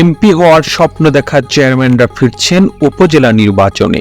MP হওয়ার স্বপ্ন দেখা চেয়ারম্যানরা ফিরছেন উপজেলা নির্বাচনে।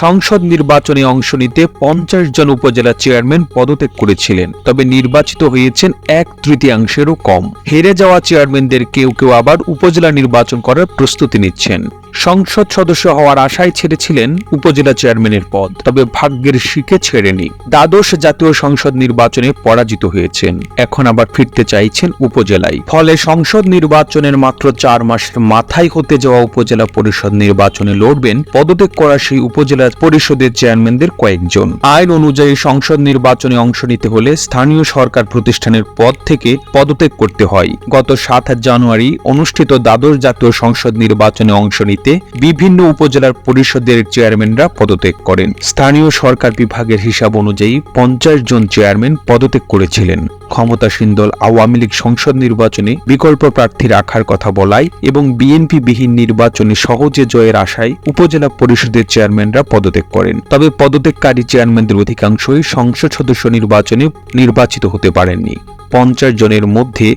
সংসদ নির্বাচনে অংশ নিতে পঞ্চাশ জন উপজেলা চেয়ারম্যান পদত্যাগ করেছিলেন, তবে নির্বাচিত হয়েছেন এক তৃতীয়াংশেরও কম। হেরে যাওয়া চেয়ারম্যানদের কেউ কেউ আবার উপজেলা নির্বাচন করার প্রস্তুতি নিচ্ছেন। সংসদ সদস্য হওয়ার আশায় ছেড়েছিলেন উপজেলা চেয়ারম্যানের পদ, তবে ভাগ্যের শিখে ছেড়েনি। দ্বাদশ জাতীয় সংসদ নির্বাচনে পরাজিত হয়েছেন। এখন আবার ফিরতে চাইছেন উপজেলায়। ফলে সংসদ নির্বাচনের মাত্র চার মাসের মাথায় হতে যাওয়া উপজেলা পরিষদ নির্বাচনে লড়বেন পদত্যাগ করা সেই উপজেলা পরিষদের চেয়ারম্যানদের কয়েকজন। আইন অনুযায়ী সংসদ নির্বাচনে অংশ নিতে হলে স্থানীয় সরকার প্রতিষ্ঠানের পদ থেকে পদত্যাগ করতে হয়। গত সাত জানুয়ারি অনুষ্ঠিত দ্বাদশ জাতীয় সংসদ নির্বাচনে অংশ নিতে বিভিন্ন উপজেলার পরিষদের চেয়ারম্যানরা পদত্যাগ করেন। স্থানীয় সরকার বিভাগের হিসাব অনুযায়ী পঞ্চাশ জন চেয়ারম্যান পদত্যাগ করেছিলেন। ক্ষমতাসীন দল আওয়ামী লীগ সংসদ নির্বাচনে বিকল্প প্রার্থী রাখার কথা বলায় এবং বিএনপি বিহীন নির্বাচনে সহজে জয়ের আশায় উপজেলা পরিষদের চেয়ারম্যানরা পদত্যাগ করেন। তবে পদত্যাগকারী চেয়ারম্যানদের অধিকাংশই সংসদ সদস্য নির্বাচনে নির্বাচিত হতে পারেননি। পঞ্চাশ জনের মধ্যে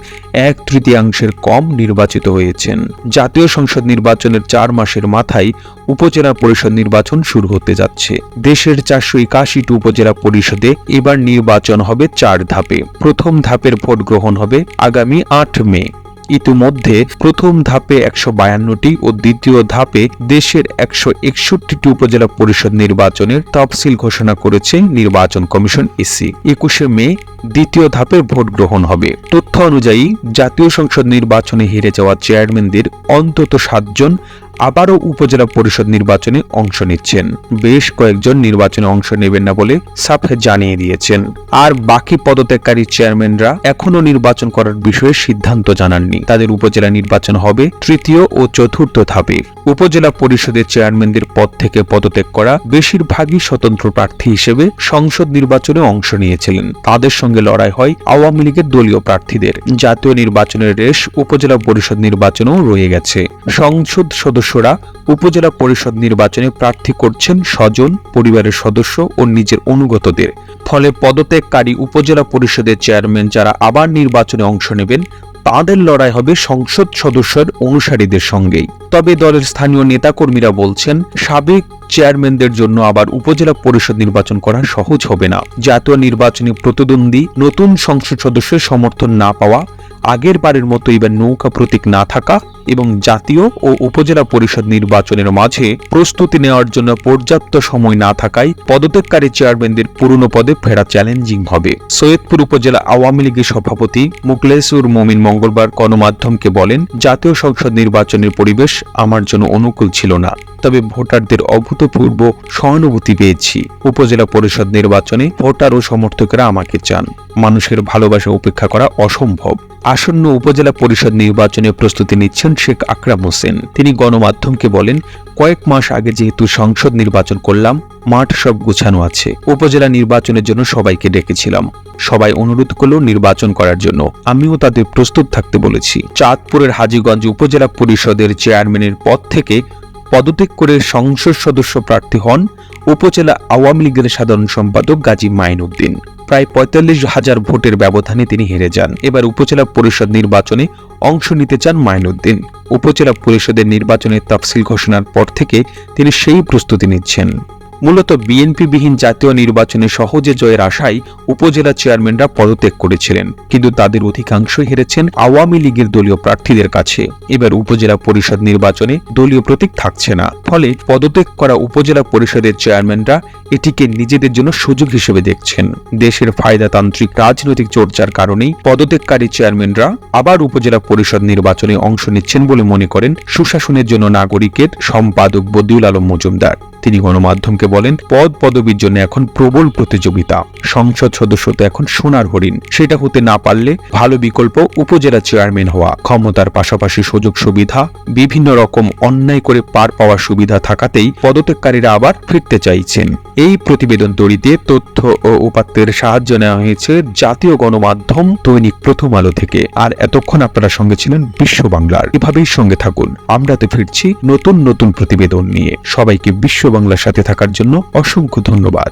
এক তৃতীয়াংশের কম নির্বাচিত হয়েছেন। জাতীয় সংসদ নির্বাচনের চার মাসের মাথায় উপজেলা পরিষদ নির্বাচন শুরু হতে যাচ্ছে। দেশের চারশো একাশিটি উপজেলা পরিষদে এবার নির্বাচন হবে চার ধাপে। প্রথম ধাপের ভোট গ্রহণ হবে আগামী আট মে। ইতিমধ্যে প্রথম ধাপে একশো বায়ান্নটি ও দ্বিতীয় ধাপে দেশের একশো একষট্টিটি উপজেলা পরিষদ নির্বাচনের তফসিল ঘোষণা করেছে নির্বাচন কমিশন ইসি একুশে মে দ্বিতীয় ধাপের ভোট গ্রহণ হবে। তথ্য অনুযায়ী, জাতীয় সংসদ নির্বাচনে হেরে যাওয়া চেয়ারম্যানদের অন্তত সাতজন আবারও উপজেলা পরিষদ নির্বাচনে অংশ নিচ্ছেন। বেশ কয়েকজন নির্বাচনে অংশ নেবেন না বলে সাফে জানিয়ে দিয়েছেন। আর বাকি পদত্যাগকারী চেয়ারম্যানরা এখনও নির্বাচন করার বিষয়ে সিদ্ধান্ত জানাননি। তাদের উপজেলা নির্বাচন হবে তৃতীয় ও চতুর্থ ধাপে। উপজেলা পরিষদের চেয়ারম্যানদের পদ থেকে পদত্যাগ করা বেশিরভাগই স্বতন্ত্র প্রার্থী হিসেবে সংসদ নির্বাচনে অংশ নিয়েছিলেন। তাদের সঙ্গে লড়াই হয় আওয়ামী লীগের দলীয় প্রার্থীদের। জাতীয় নির্বাচনের রেশ উপজেলা পরিষদ নির্বাচনেও রয়ে গেছে। সংসদ সদস্যরা উপজেলা পরিষদ নির্বাচনে প্রার্থী করছেন স্বজন, পরিবারের সদস্য ও নিজের অনুগতদের। ফলে পদত্যাগকারী উপজেলা পরিষদের চেয়ারম্যান যারা আবার নির্বাচনে অংশ নেবেন, তাদের লড়াই হবে সংসদ সদস্যের অনুসারীদের সঙ্গেই। তবে দলের স্থানীয় নেতাকর্মীরা বলছেন, সাবেক চেয়ারম্যানদের জন্য আবার উপজেলা পরিষদ নির্বাচন করা সহজ হবে না। জাতীয় নির্বাচনে প্রতিদ্বন্দ্বী, নতুন সংসদ সদস্যের সমর্থন না পাওয়া, আগের বারের মতো এবার নৌকা প্রতীক না থাকা এবং জাতীয় ও উপজেলা পরিষদ নির্বাচনের মাঝে প্রস্তুতি নেওয়ার জন্য পর্যাপ্ত সময় না থাকায় পদত্যাগকারী চেয়ারম্যানদের পুরনো পদে ফেরা চ্যালেঞ্জিং হবে। সৈয়দপুর উপজেলা আওয়ামী লীগের সভাপতি মুকলেসুর মমিন মঙ্গলবার গণমাধ্যমকে বলেন, জাতীয় সংসদ নির্বাচনের পরিবেশ আমার জন্য অনুকূল ছিল না। তবে ভোটারদের অভূতপূর্ব সহানুভূতি পেয়েছি। উপজেলা পরিষদ নির্বাচনে ভোটার ও সমর্থকেরা আমাকে চান। মানুষের ভালোবাসা উপেক্ষা করা অসম্ভব। আসন্ন উপজেলা পরিষদ নির্বাচনে প্রস্তুতি নিচ্ছেন শেখ আকরাম হোসেন। তিনি গণমাধ্যমকে বলেন, কয়েক মাস আগে যেহেতু সংসদ নির্বাচন করলাম, মাঠ সব গুছানো আছে। উপজেলা নির্বাচনের জন্য সবাইকে ডেকেছিলাম। সবাই অনুরোধ করল নির্বাচন করার জন্য। আমিও তাদের প্রস্তুত থাকতে বলেছি। চাঁদপুরের হাজীগঞ্জ উপজেলা পরিষদের চেয়ারম্যানের পদ থেকে পদত্যাগ করে সংসদ সদস্য প্রার্থী হন উপজেলা আওয়ামী লীগের সাধারণ সম্পাদক গাজী মাইনুদ্দিন। প্রায় পঁয়তাল্লিশ হাজার ভোটের ব্যবধানে তিনি হেরে যান। এবার উপজেলা পরিষদ নির্বাচনে অংশ নিতে চান মাইনুদ্দিন। উপজেলা পরিষদের নির্বাচনের তফসিল ঘোষণার পর থেকে তিনি সেই প্রস্তুতি নিচ্ছেন। মূলত বিএনপি বিহীন জাতীয় নির্বাচনে সহজে জয়ের আশায় উপজেলা চেয়ারম্যানরা পদত্যাগ করেছিলেন, কিন্তু তাদের অধিকাংশই হেরেছেন আওয়ামী লীগের দলীয় প্রার্থীদের কাছে। এবার উপজেলা পরিষদ নির্বাচনে দলীয় প্রতীক থাকছে না। ফলে পদত্যাগ করা উপজেলা পরিষদের চেয়ারম্যানরা এটিকে নিজেদের জন্য সুযোগ হিসেবে দেখছেন। দেশের ফায়দাতান্ত্রিক রাজনৈতিক চর্চার কারণেই পদত্যাগকারী চেয়ারম্যানরা আবার উপজেলা পরিষদ নির্বাচনে অংশ নিচ্ছেন বলে মনে করেন সুশাসনের জন্য নাগরিকের সম্পাদক বদিউল আলম মজুমদার। তিনি গণমাধ্যমকে বলেন, পদ পদবীর জন্য এখন প্রবল প্রতিযোগিতা। সংসদ সদস্য তো এখন সোনার হরিণ। সেটা হতে না পারলে ভালো বিকল্প উপজেলা চেয়ারম্যান হওয়া, ক্ষমতার পাশাপাশি সুযোগ সুবিধা, বিভিন্ন রকম অন্যায় করে পার পাওয়ার সুবিধা থাকাতেই পদত্যাগকারীরা আবার ফিরতে চাইছেন। এই প্রতিবেদন তৈরিতে তথ্য ও উপাত্তের সাহায্য নেওয়া হয়েছে জাতীয় গণমাধ্যম দৈনিক প্রথম আলো থেকে। আর এতক্ষণ আপনারা সঙ্গে ছিলেন বিশ্ব বাংলার। এভাবেই সঙ্গে থাকুন। আমরা তো ফিরছি নতুন নতুন প্রতিবেদন নিয়ে। সবাইকে বিশ্ব বাংলার সাথে থাকার জন্য অসংখ্য ধন্যবাদ।